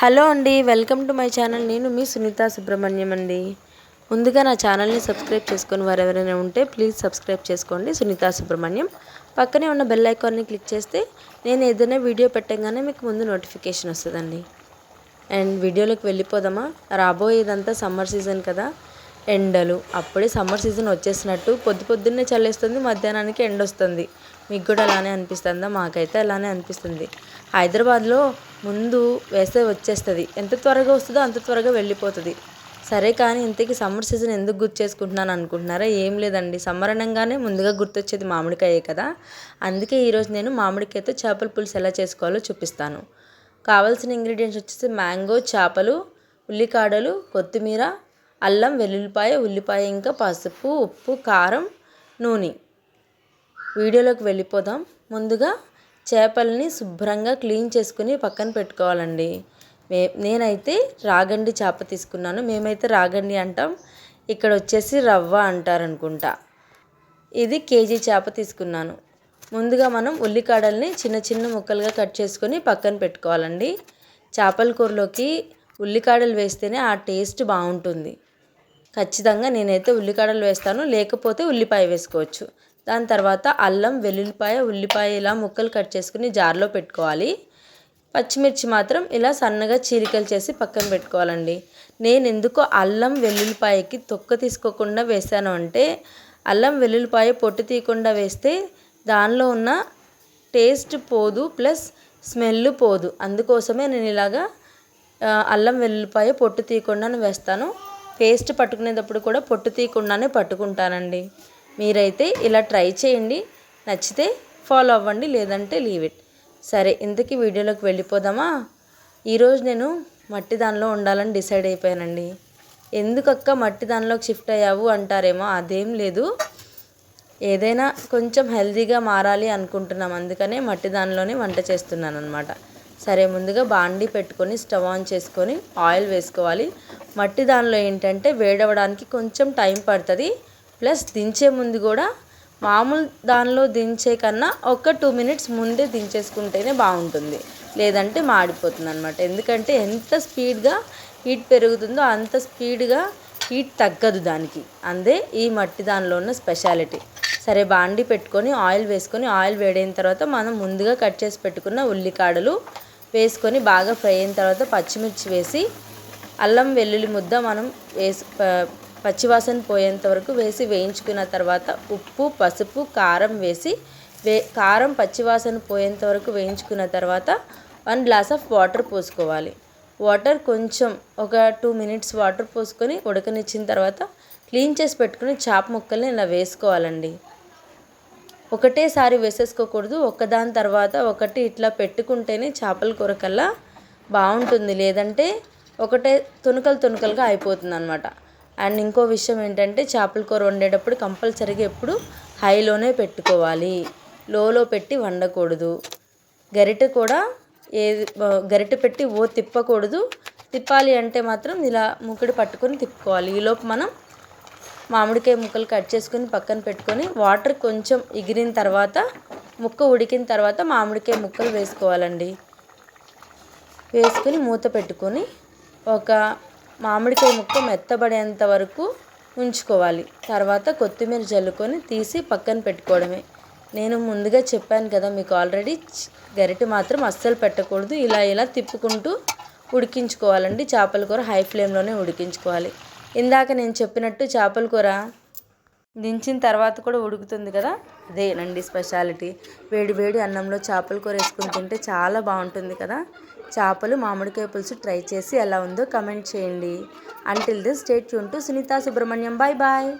Hello అండి welcome to my channel. నేను మీ సునీత సుబ్రహ్మణ్యం అండి. ముందుగా నా ఛానల్ని సబ్స్క్రైబ్ చేసుకొని వారు ఎవరైనా ఉంటే ప్లీజ్ సబ్స్క్రైబ్ చేసుకోండి. సునీత సుబ్రహ్మణ్యం. పక్కనే ఉన్న బెల్ ఐకాన్ని క్లిక్ చేస్తే నేను ఏదైనా వీడియో పెట్టగానే మీకు ముందు నోటిఫికేషన్ వస్తుందండి. అండ్ వీడియోలోకి వెళ్ళిపోదామా? రాబోయేదంతా సమ్మర్ సీజన్ కదా. ఎండలు. అప్పుడే సమ్మర్ సీజన్ వచ్చేసినట్టు పొద్దు పొద్దున్నే చల్లేస్తుంది మధ్యాహ్నానికి ఎండ వస్తుంది మీకు కూడా అలానే అనిపిస్తుందా? మాకైతే అలానే అనిపిస్తుంది. హైదరాబాద్లో ముందు వేసవి వచ్చేస్తుంది. ఎంత త్వరగా వస్తుందో అంత త్వరగా వెళ్ళిపోతుంది. సరే కానీ ఇంతకీ సమ్మర్ సీజన్ ఎందుకు గుర్తు చేసుకుంటున్నాను అనుకుంటున్నారా? ఏం లేదండి. సమ్మర్ అనగానే ముందుగా గుర్తొచ్చేది మామిడికాయే కదా. అందుకే ఈరోజు నేను మామిడికాయతో చేపల పులుసు ఎలా చేసుకోవాలో చూపిస్తాను. కావాల్సిన ఇంగ్రీడియంట్స్ వచ్చేసి మ్యాంగో చేపలు ఉల్లికాడలు కొత్తిమీర అల్లం వెల్లుల్లిపాయ ఉల్లిపాయ ఇంకా పసుపు ఉప్పు కారం నూనె. వీడియోలోకి వెళ్ళిపోదాం. ముందుగా చేపల్ని శుభ్రంగా క్లీన్ చేసుకుని పక్కన పెట్టుకోవాలండి. మే నేనైతే రాగండి చేప తీసుకున్నాను. మేమైతే రాగండి అంటాం. ఇక్కడ వచ్చేసి రవ్వ అంటారనుకుంటా. ఇది కేజీ చేప తీసుకున్నాను. ముందుగా మనం ఉల్లికాడల్ని చిన్న చిన్న ముక్కలుగా కట్ చేసుకొని పక్కన పెట్టుకోవాలండి. చేపల కూరలోకి ఉల్లికాడలు వేస్తేనే ఆ టేస్ట్ బాగుంటుంది. ఖచ్చితంగా నేనైతే ఉల్లికాడలు వేస్తాను. లేకపోతే ఉల్లిపాయ వేసుకోవచ్చు. దాని తర్వాత అల్లం వెల్లుల్లిపాయ ఉల్లిపాయ ఇలా ముక్కలు కట్ చేసుకుని జార్లో పెట్టుకోవాలి. పచ్చిమిర్చి మాత్రం ఇలా సన్నగా చీలికలు చేసి పక్కన పెట్టుకోవాలండి. నేను ఎందుకో అల్లం వెల్లుల్లిపాయకి తొక్క తీసుకోకుండా వేసాను అంటే అల్లం వెల్లుల్లిపాయ పొట్టు తీయకుండా వేస్తే దానిలో ఉన్న టేస్ట్ పోదు ప్లస్ స్మెల్ పోదు. అందుకోసమే నేను ఇలాగా అల్లం వెల్లుల్లిపాయ పొట్టు తీయకుండానే వేస్తాను. పేస్ట్ పట్టుకునేటప్పుడు కూడా పొట్టు తీయకుండానే పట్టుకుంటానండి. మీరైతే ఇలా ట్రై చేయండి. నచ్చితే ఫాలో అవ్వండి లేదంటే లీవ్ ఇట్. సరే ఇంతకీ వీడియోలోకి వెళ్ళిపోదామా? ఈరోజు నేను మట్టి దానిలో ఉండాలని డిసైడ్ అయిపోయానండి. ఎందుకక్క మట్టి దానిలోకి షిఫ్ట్ అయ్యావు అంటారేమో అదేం లేదు. ఏదైనా కొంచెం హెల్తీగా మారాలి అనుకుంటున్నాం అందుకనే మట్టి దానిలోనే వంట చేస్తున్నాను అనమాట సరే ముందుగా బాండీ పెట్టుకొని స్టవ్ ఆన్ చేసుకొని ఆయిల్ వేసుకోవాలి. మట్టి దానిలో ఏంటంటే వేడవడానికి కొంచెం టైం పడుతుంది. ప్లస్ దించే ముందు కూడా మామూలు దానిలో దించే కన్నా ఒక టూ మినిట్స్ ముందే దించేసుకుంటేనే బాగుంటుంది. లేదంటే మాడిపోతుంది అనమాట ఎందుకంటే ఎంత స్పీడ్గా హీట్ పెరుగుతుందో అంత స్పీడ్గా హీట్ తగ్గదు దానికి. అందే ఈ మట్టి దానిలో ఉన్న స్పెషాలిటీ. సరే బాండి పెట్టుకొని ఆయిల్ వేసుకొని ఆయిల్ వేడైన తర్వాత మనం ముందుగా కట్ చేసి పెట్టుకున్న ఉల్లికాడలు వేసుకొని బాగా ఫ్రై అయిన తర్వాత పచ్చిమిర్చి వేసి అల్లం వెల్లుల్లి ముద్ద మనం వేసి పచ్చివాసన పోయేంత వరకు వేసి వేయించుకున్న తర్వాత ఉప్పు పసుపు కారం వేసి వే కారం పచ్చివాసన పోయేంత వరకు వేయించుకున్న తర్వాత వన్ గ్లాస్ ఆఫ్ వాటర్ పోసుకోవాలి. వాటర్ కొంచెం ఒక టూ మినిట్స్ వాటర్ పోసుకొని ఉడకనిచ్చిన తర్వాత క్లీన్ చేసి పెట్టుకుని చాప ముక్కల్ని ఇలా వేసుకోవాలండి. ఒకటేసారి వేసేసుకోకూడదు. ఒకదాని తర్వాత ఒకటి ఇట్లా పెట్టుకుంటేనే చేపల కూర కల్లా బాగుంటుంది. లేదంటే ఒకటే తునుకలు తునుకలుగా అయిపోతుంది అనమాట అండ్ ఇంకో విషయం ఏంటంటే చేపల కూర వండేటప్పుడు కంపల్సరీగా ఎప్పుడు హైలోనే పెట్టుకోవాలి. లోలో పెట్టి వండకూడదు. గరిటె కూడా ఏది గరిటె పెట్టి ఓ తిప్పకూడదు. తిప్పాలి అంటే మాత్రం ఇలా ముక్కుడు పట్టుకొని తిప్పుకోవాలి. ఈలోపు మనం మామిడికాయ ముక్కలు కట్ చేసుకొని పక్కన పెట్టుకొని వాటర్ కొంచెం ఎగిరిన తర్వాత ముక్క ఉడికిన తర్వాత మామిడికాయ ముక్కలు వేసుకోవాలండి. వేసుకొని మూత పెట్టుకొని ఒక మామిడికాయ ముక్క మెత్తబడేంత వరకు ఉంచుకోవాలి. తర్వాత కొత్తిమీర జల్లుకొని తీసి పక్కన పెట్టుకోవడమే. నేను ముందుగా చెప్పాను కదా మీకు ఆల్రెడీ గరిటె మాత్రం అస్సలు పెట్టకూడదు. ఇలా ఇలా తిప్పుకుంటూ ఉడికించుకోవాలండి. చేపల కూర హై ఫ్లేమ్లోనే ఉడికించుకోవాలి. ఇందాక నేను చెప్పినట్టు చేపల కూర దించిన తర్వాత కూడా ఉడుకుతుంది కదా? అదేనండి స్పెషాలిటీ. వేడి వేడి అన్నంలో చేపల కూర వేసుకుని తింటే చాలా బాగుంటుంది కదా? చేపలు మామిడికాయ పులుసు ట్రై చేసి ఎలా ఉందో కమెంట్ చేయండి. Until this stay Yoon to Sunitha Subrahmanyam. Bye bye